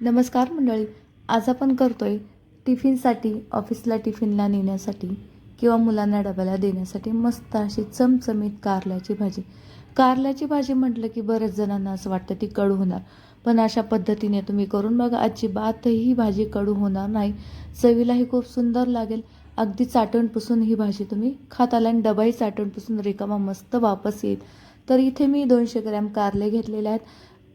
नमस्कार मंडळी आज आपण करतोय टिफिनसाठी ऑफिसला टिफिनला नेण्यासाठी किंवा मुलांना डब्याला देण्यासाठी मस्त अशी चमचमीत कारल्याची भाजी. कारल्याची भाजी म्हटलं की बऱ्याच जणांना असं वाटतं ती कडू होणार. पण अशा पद्धतीने तुम्ही करून बघा अजिबात ही भाजी कडू होणार नाही. चवीलाही खूप सुंदर लागेल. अगदी चाटण पुसून ही भाजी तुम्ही खात आला आणि डबाही चाटण पुसून रिकामा मस्त वापस येईल. तर इथे मी दोनशे ग्रॅम कारले घेतलेले आहेत.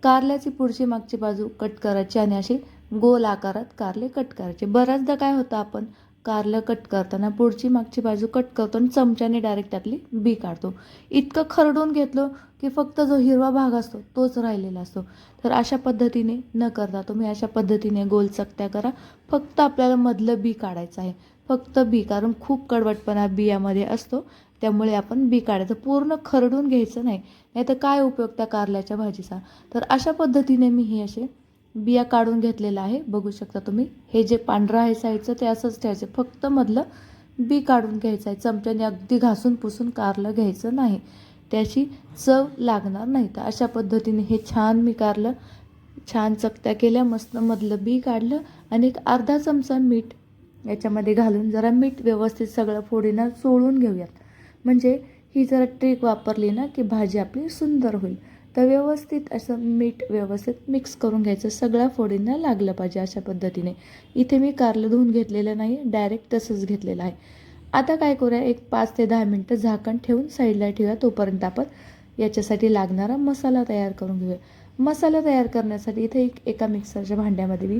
कारल्याची पुढची मागची बाजू कट करायची आणि अशी गोल आकारात कारले कट करायचे. बऱ्याचदा काय होतं आपण कारलं कट करताना पुढची मागची बाजू कट करतो आणि चमच्याने डायरेक्ट त्यातली बी काढतो. इतकं खरडून घेतलं की फक्त जो हिरवा भाग असतो तोच राहिलेला असतो. तर अशा पद्धतीने न करता तुम्ही अशा पद्धतीने गोल चकत्या करा. फक्त आपल्याला मधलं बी काढायचं आहे. फक्त बी कारण खूप कडवटपणा बियामध्ये असतो. त्यामुळे आपण बी काढायचं. पूर्ण खरडून घ्यायचं नाही. नाही तर काय उपयोग त्या कारल्याच्या भाजीचा? तर अशा पद्धतीने मी हे असे बिया काढून घेतलेलं आहे. बघू शकता तुम्ही. हे जे पांढरं आहे साईडचं ते असंच ठेवायचं. फक्त मधलं बी काढून घ्यायचं आहे. चमच्याने अगदी घासून पुसून कारलं घ्यायचं नाही. त्याची चव लागणार नाही. तर अशा पद्धतीने हे छान मी कारलं. छान चकत्या केल्या. मस्त मधलं बी काढलं. आणि एक अर्धा चमचा मीठ याच्यामध्ये घालून जरा मीठ व्यवस्थित सगळं फोडीनं चोळून घेऊयात. म्हणजे ही जरा ट्रिक वापरली ना की भाजी आपली सुंदर होईल. तर व्यवस्थित असं मीठ व्यवस्थित मिक्स करून घ्यायचं. सगळ्या फोडींना लागलं पाहिजे अशा पद्धतीने. इथे मी कारलं धुवून घेतलेलं नाही डायरेक्ट तसंच घेतलेलं आहे. आता काय करूया एक पाच ते दहा मिनटं झाकण ठेवून साईडला ठेवूया. तोपर्यंत आपण याच्यासाठी लागणारा मसाला तयार करून घेऊया. मसाला तयार करण्यासाठी इथे एक एका मिक्सरच्या भांड्यामध्ये मी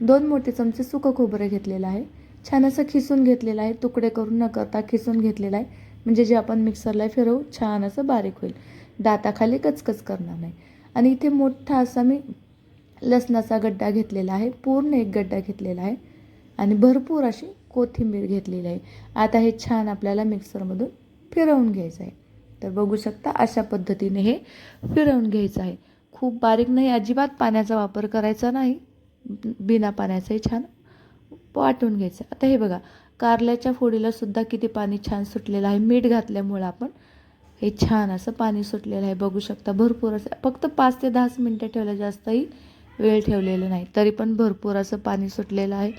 दोन मोठे चमचे सुकं खोबरं घेतलेलं आहे. छान असं खिसून घेतलेलं आहे. तुकडे करून न करता खिसून घेतलेलं आहे. म्हणजे जे आपण मिक्सरला फिरवू छान असं बारीक होईल. दाताखाली कचकच करणार नाही. आणि इथे मोठा असा मी लसणाचा गड्डा घेतलेला आहे पूर्ण एक गड्डा घेतलेला आहे. आणि भरपूर अशी कोथिंबीर घेतलेली आहे. आता हे छान आपल्याला मिक्सरमधून फिरवून घ्यायचं आहे. तर बघू शकता अशा पद्धतीने हे फिरवून घ्यायचं आहे. खूप बारीक नाही अजिबात पाण्याचा वापर करायचा नाही. बिना पाण्याचंही छान वाटून घ्यायचं आता हे बघा कारल्याच्या फोडीला सुद्धा किती पाणी छान सुटलेलं आहे. मीठ घातल्यामुळं आपण हे छान असं पाणी सुटलेलं आहे. बघू शकता भरपूर असं फक्त पाच ते दहाच मिनटं ठेवलं जास्तही वेळ ठेवलेलं नाही. तरी पण भरपूर असं पाणी सुटलेलं आहे.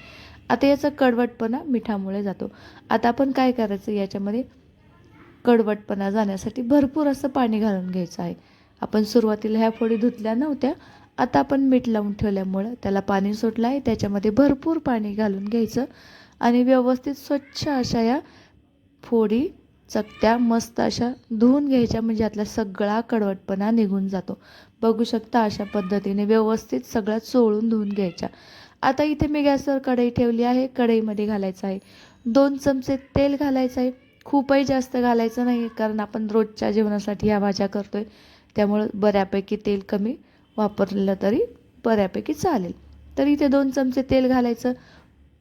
आता याचा कडवटपणा मिठामुळे जातो. आता आपण काय करायचं याच्यामध्ये? कडवटपणा जाण्यासाठी भरपूर असं पाणी घालून घ्यायचं आहे. आपण सुरुवातीला ह्या फोडी धुतल्या नव्हत्या. आता आपण मीठ लावून ठेवल्यामुळं त्याला पाणी सुटलं आहे. त्याच्यामध्ये भरपूर पाणी घालून घ्यायचं. आणि व्यवस्थित स्वच्छ अशा या फोडी चकत्या मस्त अशा धुवून घ्यायच्या. म्हणजे यातला सगळा कडवटपणा निघून जातो. बघू शकता अशा पद्धतीने व्यवस्थित सगळ्या चोळून धुवून घ्यायच्या. आता इथे मी गॅसवर कढई ठेवली आहे. कढईमध्ये घालायचं आहे. दोन चमचे तेल घालायचं आहे. खूपही जास्त घालायचं नाही कारण आपण रोजच्या जेवणासाठी ह्या भाज्या करतो आहे त्यामुळं बऱ्यापैकी तेल कमी वापरलं तरी बऱ्यापैकी चालेल. तर इथे दोन चमचे तेल घालायचं.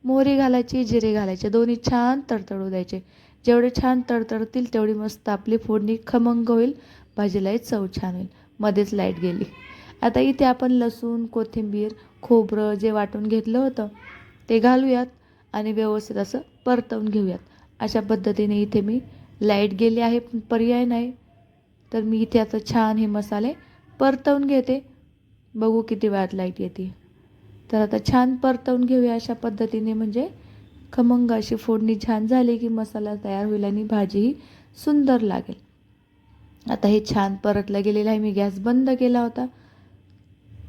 मोहरी घालायची जिरे घालायचे. दोन्ही छान तडतडू द्यायचे. जेवढे छान तडतडतील तेवढी मस्त आपली फोडणी खमंग होईल भाजीलाही चव छान होईल. मध्येच लाइट गेली. आता इथे आपण लसूण कोथिंबीर खोबरं जे वाटून घेतलं होतं ते घालूयात आणि व्यवस्थित असं परतवून घेऊयात. अशा पद्धतीने इथे मी लाइट गेली आहे पण पर्याय नाही. तर मी इथे आता छान हे मसाले परतवून घेते. बघू किती वेळात लाइट येते. तर आता छान परतवून घेऊया अशा पद्धतीने. म्हणजे खमंग अशी फोडणी छान झाली की मसाला तयार होईल आणि भाजीही सुंदर लागेल. आता हे छान परतलं गेलेलं आहे. मी गॅस बंद केला होता.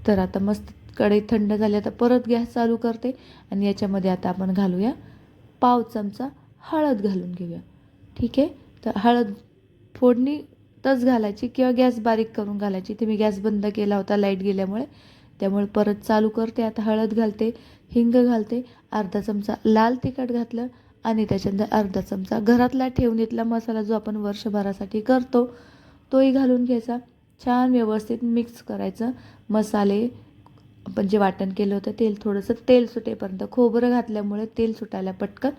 तर आता मस्त कढई थंड झाली. आता परत गॅस चालू करते आणि याच्यामध्ये आता आपण घालूया पाव चमचा हळद घालून घेऊया. ठीक आहे? तर हळद फोडणी तच घालायची किंवा गॅस बारीक करून घालायची. ते मी गॅस बंद केला होता लाइट गेल्यामुळे. त्यामुळे परत चालू करते आता हळद घालते हिंग घालते अर्धा चमचा लाल तिखट घातलं आणि त्याच्यानंतर अर्धा चमचा घरातला ठेवणीतला मसाला जो आपण वर्षभरासाठी करतो तोही घालून घ्यायचा. छान व्यवस्थित मिक्स करायचं. मसाले आपण जे वाटण केलं होतं तेल थोडंसं तेल सुटेपर्यंत खोबरं घातल्यामुळे तेल सुटायला पटकन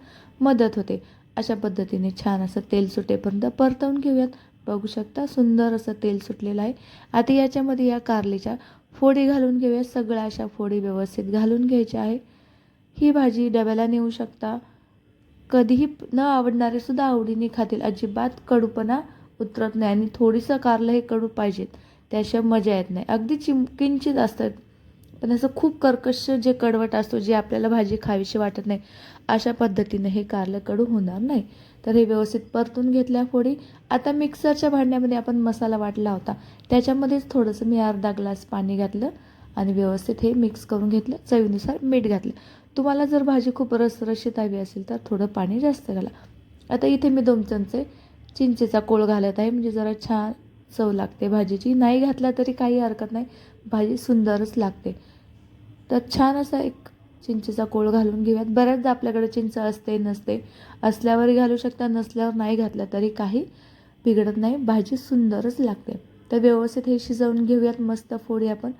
मदत होते. अशा पद्धतीने छान असं तेल सुटेपर्यंत परतवून घेऊयात. बघू शकता सुंदर असं तेल सुटलेलं आहे. आता याच्यामध्ये या कारलीच्या फोडी घालून घेऊया सगळ्या अशा फोडी व्यवस्थित घालून घ्यायच्या आहे. ही भाजी डब्याला नेऊ शकता. कधीही न आवडणारे सुद्धा आवडीने खातील. अजिबात कडूपणा उतरत नाही आणि थोडीसं कारलं हे कडू पाहिजेत. त्याशिवाय मजा येत नाही. अगदी चिम किंचित असतात. पण असं खूप कर्कश जे कडवट असतो जे आपल्याला भाजी खावीशी वाटत नाही. अशा पद्धतीने हे कारलं कडू होणार नाही. तर हे व्यवस्थित परतून घेतल्या फोडी. आता मिक्सरच्या भांड्यामध्ये आपण मसाला वाटला होता. त्याच्यामध्येच थोडंसं मी अर्धा ग्लास पाणी घातलं आणि व्यवस्थित हे मिक्स करून घेतलं. चवीनुसार मीठ घातलं. तुम्हाला जर भाजी खूप रसरशीत हवी असेल तर थोडं पाणी जास्त घाला. आता इथे मी दोन चमचे चिंचेचा कोळ घालत आहे. म्हणजे जरा छान चव लागते भाजीची. नाही घातला तरी काही हरकत नाही. भाजी सुंदरच लागते. तर छान असा एक चिंचेचा कोळ घालून घेऊयात. बऱ्याचदा आपल्याकडे चिंच असते नसते असल्यावर घालू शकता नसल्यावर नाही घातलं तरी काही बिघडत नाही. भाजी सुंदरच लागते. तर व्यवस्थित हे शिजवून घेऊयात. मस्त फोडी आपण.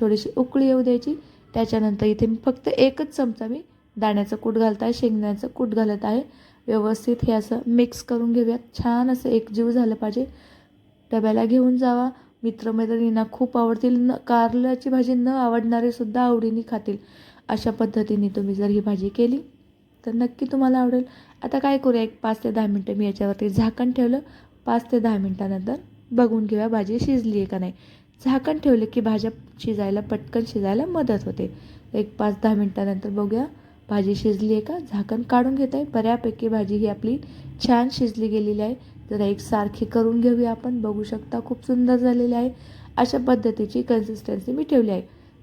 थोडीशी उकळी येऊ द्यायची. त्याच्यानंतर इथे मी फक्त एकच चमचा मी दाण्याचं कूट घालत आहे शेंगदाण्याचं कूट घालत आहे. व्यवस्थित हे असं मिक्स करून घेऊयात. छान असं एकजीव झालं पाहिजे. डब्याला घेऊन जावा. मित्रमैत्रिणींना खूप आवडतील. न कारल्याची भाजी न आवडणारे सुद्धा आवडीने खातील. अशा पद्धतीने तुम्ही जर ही भाजी केली तर नक्की तुम्हाला आवडेल. आता काय करूया एक पाच ते दहा मिनटं मी याच्यावरती झाकण ठेवलं. पाच ते दहा मिनटानंतर बघून घेऊया भाजी शिजली आहे का नाही. झाकण ठेवलं की भाज्या शिजायला पटकन शिजायला मदत होते. एक पाच दहा मिनटानंतर बघूया भाजी शिजली आहे का? झाकण काढून घेत आहे बऱ्यापैकी भाजी ही आपली छान शिजली गेलेली आहे. जरा एक सारखी करून घेऊया आपण. बघू शकता खूप सुंदर झालेली आहे. अशा पद्धतीची कन्सिस्टन्सी मी ठेवली आहे.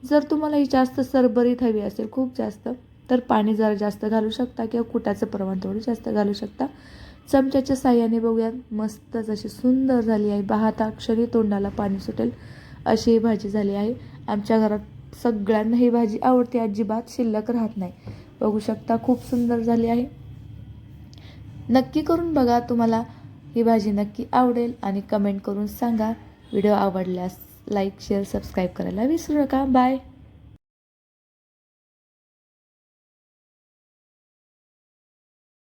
जर तुम्हाला ही जास्त सरबरीत हवी असेल खूप जास्त तर पाणी जरा जास्त घालू शकता किंवा कुटाचं प्रमाण थोडं जास्त घालू शकता. चमच्याच्या साह्याने बघूयात मस्तच अशी सुंदर झाली आहे. पाहता क्षणी तोंडाला पाणी सुटेल. अशी ही भाजी झाली आहे. आमच्या घरात सगळ्यांना ही भाजी आवडते. अजिबात शिल्लक राहत नाही. बघू शकता खूप सुंदर झाली आहे. नक्की करून बघा तुम्हाला ही भाजी नक्की आवडेल आणि कमेंट करून सांगा. व्हिडिओ आवडल्यास. लाईक शेअर सबस्क्राईब करायला विसरू नका. बाय.